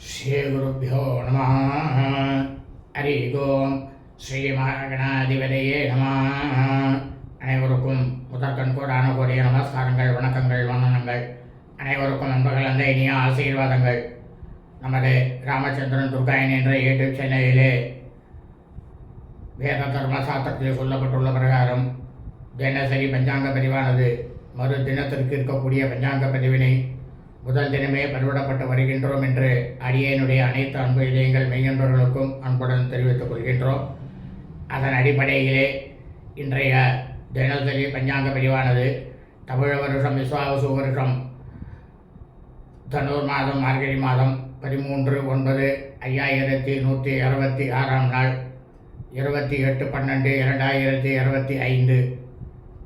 ஸ்ரீகுருப்போ நம. ஹரி ஓம். ஸ்ரீ மகாகணாதிபதியே நம. அனைவருக்கும் முதற்கண் கூடான கூடிய நமஸ்காரங்கள் வணக்கங்கள் வந்தனங்கள். அனைவருக்கும் நண்பர்கள் அந்த இனிய ஆசீர்வாதங்கள். நமது ராமச்சந்திரன் துர்காயன் என்ற யூடியூப் சேனலிலே வேத தர்ம சாஸ்திரத்தில் சொல்லப்பட்டுள்ள பிரகாரம் தினசரி பஞ்சாங்க பதிவானது மறு தினத்திற்கு இருக்கக்கூடிய பஞ்சாங்க பதிவினை முதல் தினமே பதிவிடப்பட்டு வருகின்றோம் என்று அடியனுடைய அனைத்து அன்பு இதயங்கள் மெய்யன்றவர்களுக்கும் அன்புடன் தெரிவித்துக் கொள்கின்றோம். அதன் அடிப்படையிலே இன்றைய தினசரி பஞ்சாங்க பதிவானது தமிழ வருஷம் விஸ்வாவசு வருஷம் தனூர் மாதம் மார்கழி மாதம் பதிமூன்று ஒன்பது ஐயாயிரத்தி நூற்றி அறுபத்தி ஆறாம் நாள் இருபத்தி எட்டு பன்னெண்டு இரண்டாயிரத்தி இருபத்தி ஐந்து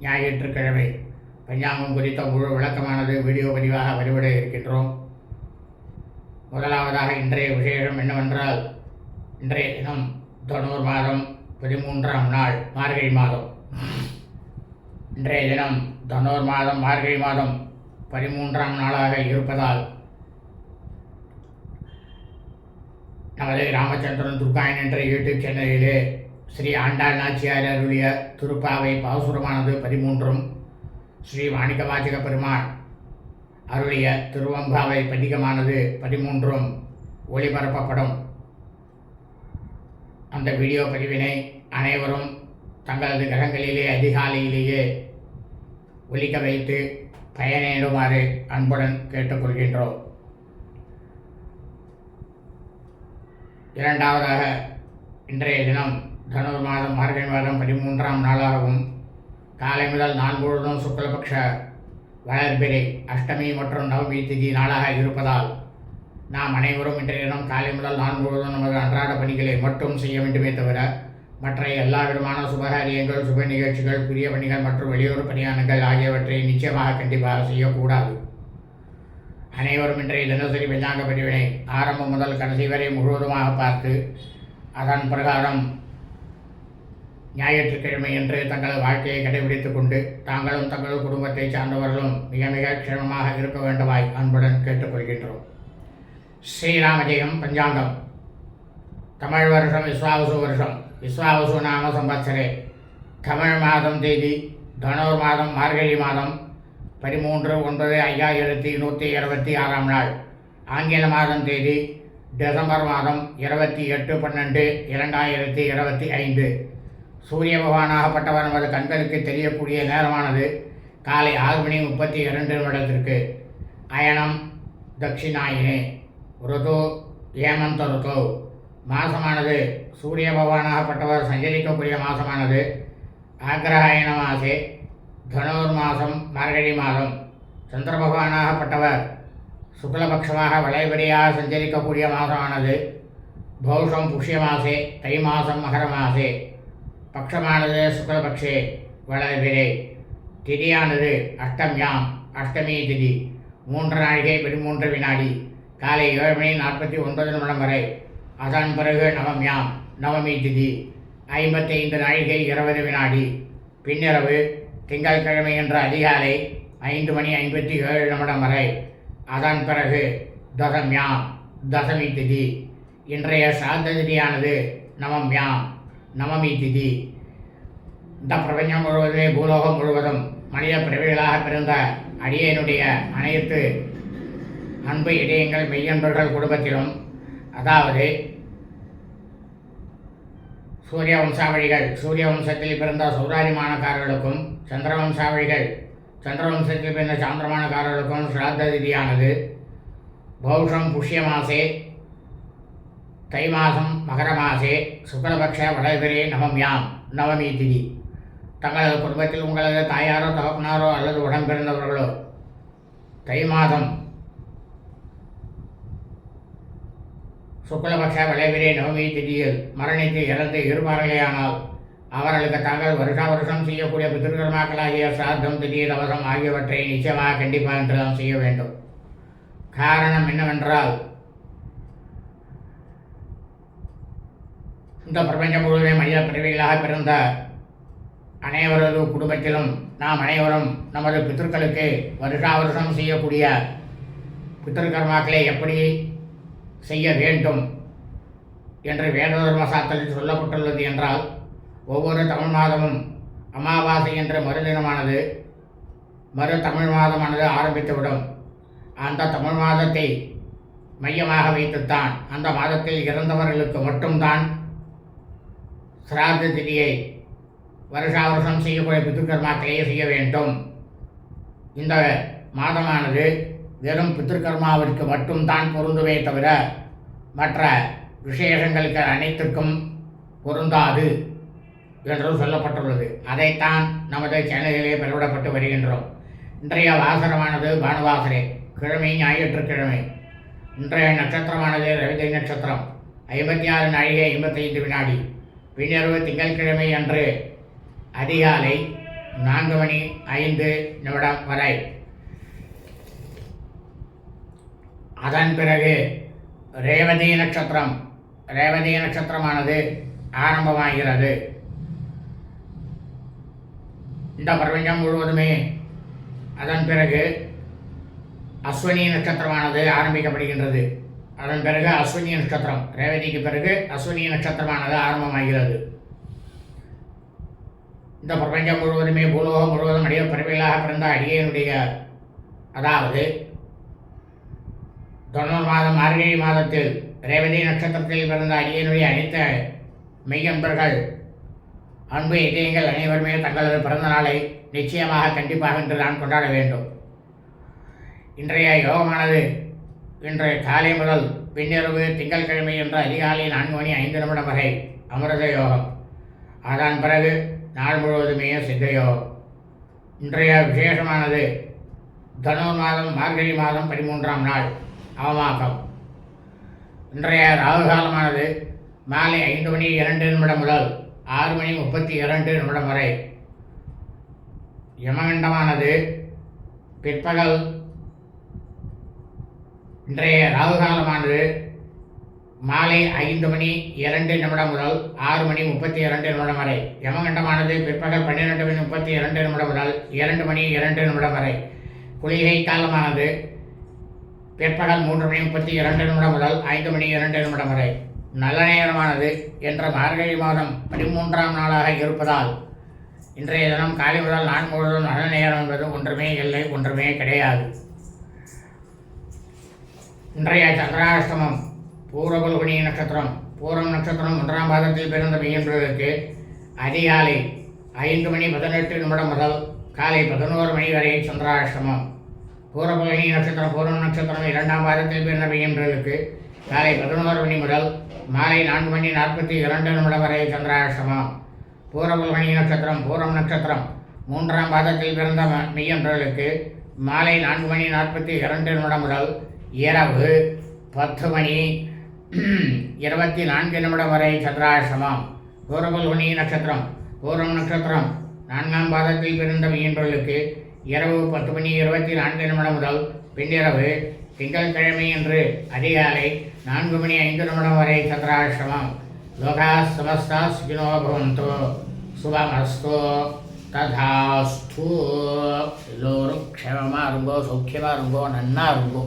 ஞாயிற்றுக்கிழமை. பஞ்சாங்கம் குறித்த முழு விளக்கமானது வீடியோ பதிவாக வழிபட இருக்கின்றோம். முதலாவதாக இன்றைய விசேஷம் என்னவென்றால் இன்றைய தினம் தொண்ணூறு மாதம் பதிமூன்றாம் நாள் மார்கழி மாதம். இன்றைய தினம் தொண்ணூறு மாதம் மார்கழி மாதம் பதிமூன்றாம் நாளாக இருப்பதால் நமது ராமச்சந்திரன் துர்காயன் என்ற யூடியூப் சேனலிலே ஸ்ரீ ஆண்டாள் நாச்சியார் அருளிய திருப்பாவை பாசுரமானது பதிமூன்றும் ஸ்ரீ மாணிக்கவாச்சக பெருமாள் அருளிய திருவம்பாவை பதிகமானது பதிமூன்றும் ஒளிபரப்பப்படும். அந்த வீடியோ பதிவினை அனைவரும் தங்களது கிரகங்களிலே அதிகாலையிலேயே ஒலிக்க வைத்து பயனிடுமாறு அன்புடன் கேட்டுக்கொள்கின்றோம். இரண்டாவதாக இன்றைய தினம் தனுர் மாதம் மார்கழி மாதம் பதிமூன்றாம் நாளாகவும் காலை முதல் நாள் முழுவதும் சுக்லபக்ஷ வளர்பிறை அஷ்டமி மற்றும் நவமி திதி நாளாக இருப்பதால் நாம் அனைவரும் இன்றைய தினம் காலை முதல் நாள் முழுவதும் நமது அன்றாட பணிகளை மட்டும் செய்ய வேண்டுமே தவிர மற்ற எல்லா விதமான சுபகாரியங்கள் சுப நிகழ்ச்சிகள் புதிய பணிகள் மற்றும் வெளியூர் பணியானங்கள் ஆகியவற்றை நிச்சயமாக கண்டிப்பாக செய்யக்கூடாது. அனைவரும் இன்றைய தினசரி பஞ்சாங்க பிரிவினை ஆரம்பம் முதல் கடைசி வரை முழுவதுமாக பார்த்து அதன் பிரகாரம் ஞாயிற்றுக்கிழமை என்று தங்களது வாழ்க்கையை கடைபிடித்துக் கொண்டு தாங்களும் தங்களது குடும்பத்தை சார்ந்தவர்களும் மிக மிக க்ஷேமமாக இருக்க வேண்டுமாய் அன்புடன் கேட்டுக்கொள்கின்றோம். ஸ்ரீராம ஜெயம் பஞ்சாங்கம். தமிழ் வருஷம் விஸ்வாவசு வருஷம். விஸ்வாவசு நாம சம்பத்சரே தமிழ் மாதம் தேதி தனோர் மாதம் மார்கழி மாதம் பதிமூன்று ஒன்பது ஐயாயிரத்தி நூற்றி இருபத்தி ஆறாம் நாள். ஆங்கில மாதம் தேதி டிசம்பர் மாதம் இருபத்தி எட்டு பன்னெண்டு இரண்டாயிரத்தி இருபத்தி ஐந்து. சூரிய பகவானாகப்பட்டவர் நமது கண்களுக்கு தெரியக்கூடிய நேரமானது. காலை ஆறு மணி முப்பத்தி இரண்டு நிமிடத்திற்கு. அயனம் தட்சிணாயினே. ருது ஏமந்த ருது. மாசமானது. சூரிய பகவானாகப்பட்டவர் சஞ்சரிக்கக்கூடிய மாசமானது. ஆக்ரஹாயன மாசே தனுர் மாதம் மார்கழி மாதம். சந்திர பகவானாகப்பட்டவர் சுக்லபக்ஷமாக வளைபடியாக சஞ்சரிக்கக்கூடிய மாதமானது பௌஷம் புஷ்ய மாசே தை மாதம் மகர மாசே பக்ஷமானது சுக்லபக்ஷே வளர்பிறை. திதியானது அஷ்டம்யாம் அஷ்டமி திதி. மூன்று நாழிகை பதிமூன்று வினாடி. காலை ஏழு மணி நாற்பத்தி ஒன்பது நிமிடம் வரை. அதன் பிறகு நவம்யாம் நவமி திதி. ஐம்பத்தைந்து நாழிகை இருபது வினாடி. பின்னிரவு திங்கட்கிழமை என்ற அதிகாலை ஐந்து மணி ஐம்பத்தி ஏழு நிமிடம் வரை. அதன் பிறகு தசம்யாம் தசமி திதி. இன்றைய சாந்த திதியானது நவம்யாம் நவமி திதி இந்த பிரபஞ்சம் முழுவதுமே பூலோகம் முழுவதும் மனித பிறவிகளாக பிறந்த அடியனுடைய அனைத்து அன்பு இடையங்கள் மெய்யன்பர்கள் குடும்பத்திலும் அதாவது சூரிய வம்சாவழிகள் சூரிய வம்சத்தில் பிறந்த சௌராஜிமானக்காரர்களுக்கும் சந்திர வம்சாவழிகள் சந்திர வம்சத்தில் பிறந்த சாந்திரமானக்காரர்களுக்கும் ஸ்ராத்த திதியானது. பௌஷம் புஷ்ய மாசே தை மாதம் மகர மாசே சுக்லபக்ஷ வளர்பிரே நவம்யாம் நவமி திதி தங்களது குடும்பத்தில் உங்களது தாயாரோ தகப்பனாரோ அல்லது உடன்பிறந்தவர்களோ தை மாதம் சுக்லபக்ஷ விளைவிலே நவமி திதியில் மரணித்து இறந்து இருப்பார்களேயானால் அவர்களுக்கு தாங்கள் வருஷா வருஷம் செய்யக்கூடிய பித்திருக்கர்மாக்களாகிய சாத்தம் திதி தவசம் ஆகியவற்றை நிச்சயமாக கண்டிப்பாக என்று நாம் செய்ய வேண்டும். காரணம் என்னவென்றால் இந்த பிரபஞ்சம் முழுவதுமே மனித பிறவிகளாக பிறந்த அனைவரது குடும்பத்திலும் நாம் அனைவரும் நமது பித்தர்களுக்கு வருஷா வருஷம் செய்யக்கூடிய பித்திருக்கர்மாக்களை எப்படி செய்ய வேண்டும் என்று வேத தர்மசாஸ்திரத்தில் சொல்லப்பட்டுள்ளது என்றால் ஒவ்வொரு தமிழ் மாதமும் அமாவாசை என்ற மறுதினமானது மறு தமிழ் மாதமானது ஆரம்பித்துவிடும். அந்த தமிழ் மாதத்தை மையமாக வைத்துத்தான் அந்த மாதத்தில் இறந்தவர்களுக்கு மட்டும்தான் சிராத திதியை வருஷா வருஷம் செய்யக்கூடிய பித்திருக்கர்மாக்களையே செய்ய வேண்டும். இந்த மாதமானது வெறும் பித்திருக்கர்மாவிற்கு மட்டும்தான் பொருந்துமே தவிர மற்ற விசேஷங்களுக்கு அனைத்திற்கும் பொருந்தாது என்றும் சொல்லப்பட்டுள்ளது. அதைத்தான் நமது சேனலிலே பெறவிடப்பட்டு வருகின்றோம். இன்றைய வாசனமானது பானுவாசரே கிழமை ஞாயிற்றுக்கிழமை. இன்றைய நட்சத்திரமானது ரவிதை நட்சத்திரம். ஐம்பத்தி ஆறு நாழிகை ஐம்பத்தைந்து வினாடி. பின்னர்வு திங்கட்கிழமை அன்று அதிகாலை நான்கு மணி ஐந்து நிமிடம் வரை. அதன் பிறகு ரேவதி நட்சத்திரம் ரேவதி நட்சத்திரமானது ஆரம்பமாகிறது. இந்த பிரபஞ்சம் முழுவதுமே அதன் பிறகு அஸ்வினி நட்சத்திரமானது ஆரம்பிக்கப்படுகின்றது. அதன் பிறகு அஸ்வினி நட்சத்திரம். ரேவதிக்கு பிறகு அஸ்வினி நட்சத்திரமானது ஆரம்பமாகிறது. இந்த பிரபஞ்சம் முழுவதுமே பூலோகம் முழுவதும் அடிய பிறவிகளாக பிறந்த அடியனுடைய அதாவது தொண்ணூறு மாதம் மார்கழி மாதத்தில் ரேவதி நட்சத்திரத்தில் பிறந்த அடியனுடைய அனைத்து மெய்யன்பர்கள் அன்பு இதயங்கள் அனைவருமே தங்களது பிறந்த நாளை நிச்சயமாக கண்டிப்பாக இன்று நான் கொண்டாட வேண்டும். இன்றைய யோகமானது இன்றைய காலை முதல் பின்னிரவு திங்கட்கிழமை என்ற அதிகாலை நான்கு மணி ஐந்து நிமிடம் வரை அமிர்த யோகம் அதன் பிறகு நாள் முழுவதுமே சித்த யோகம் இன்றைய விசேஷமானது தனு மாதம் மார்கழி மாதம் பதிமூன்றாம் நாள் அவமாக்கம் இன்றைய ராகு காலமானது மாலை ஐந்து மணி இரண்டு நிமிடம் முதல் ஆறு மணி முப்பத்தி இரண்டு நிமிடம் வரை. யமகண்டமானது பிற்பகல் இன்றைய ராகு காலமானது மாலை ஐந்து மணி இரண்டு நிமிடம் முதல் ஆறு மணி முப்பத்தி இரண்டு நிமிடம் வரை. யமகண்டமானது பிற்பகல் பன்னிரெண்டு மணி முப்பத்தி இரண்டு நிமிடம் முதல் இரண்டு மணி இரண்டு நிமிடம் வரை. குளிகை காலமானது பிற்பகல் மூன்று மணி முப்பத்தி இரண்டு நிமிடம் முதல் ஐந்து மணி இரண்டு நிமிடம் வரை. நல்ல நேரமானது என்ற மார்கழி மாதம் பதிமூன்றாம் நாளாக இருப்பதால் இன்றைய தினம் காலை முதல் நான் முழுவதும் நல்ல நேரம் என்பது ஒன்றுமே இல்லை ஒன்றுமே கிடையாது. இன்றைய சந்திராஷ்டமம். பூரபல்குனி நட்சத்திரம். பூரம் நட்சத்திரம் ஒன்றாம் பாதத்தில் பிறந்த மெய்யன்பர்களுக்கு அதிகாலை ஐந்து மணி பதினெட்டு நிமிடம் முதல் காலை பதினோரு மணி வரை சந்திராஷ்டமம். பூரபல்குனி நட்சத்திரம் பூரம் நட்சத்திரம் இரண்டாம் பாதத்தில் பிறந்த மெய்யன்பர்களுக்கு காலை பதினோரு மணி முதல் மாலை நான்கு மணி நாற்பத்தி இரண்டு நிமிடம் வரை சந்திராஷ்டமம். பூரபல்குனி நட்சத்திரம் பூரம் நட்சத்திரம் மூன்றாம் பாதத்தில் பிறந்த ம- மாலை நான்கு மணி நாற்பத்தி இரண்டு நிமிடம் முதல் இரவு பத்து மணி. இருபத்தி நான்கு நிமிடம் வரை சந்திராசிரமம் பூரபல்குனி நட்சத்திரம் பூரம் நட்சத்திரம். நான்காம் பாதத்தில் பிறந்த மீன்பர்களுக்கு இரவு பத்து மணி இருபத்தி நான்கு நிமிடம் முதல் பின்னிரவு திங்கட்கிழமை என்று அதிகாலை நான்கு மணி ஐந்து நிமிடம் வரை சந்திராசிரமம் லோகா சமஸ்தா சுகினோ பவந்தோ. சுபமஸ்தோ. ததாஸ்து. எல்லோரும் க்ஷேமமாக இருங்கோ சௌக்கியமாக இருங்கோ நன்னா இருங்கோ.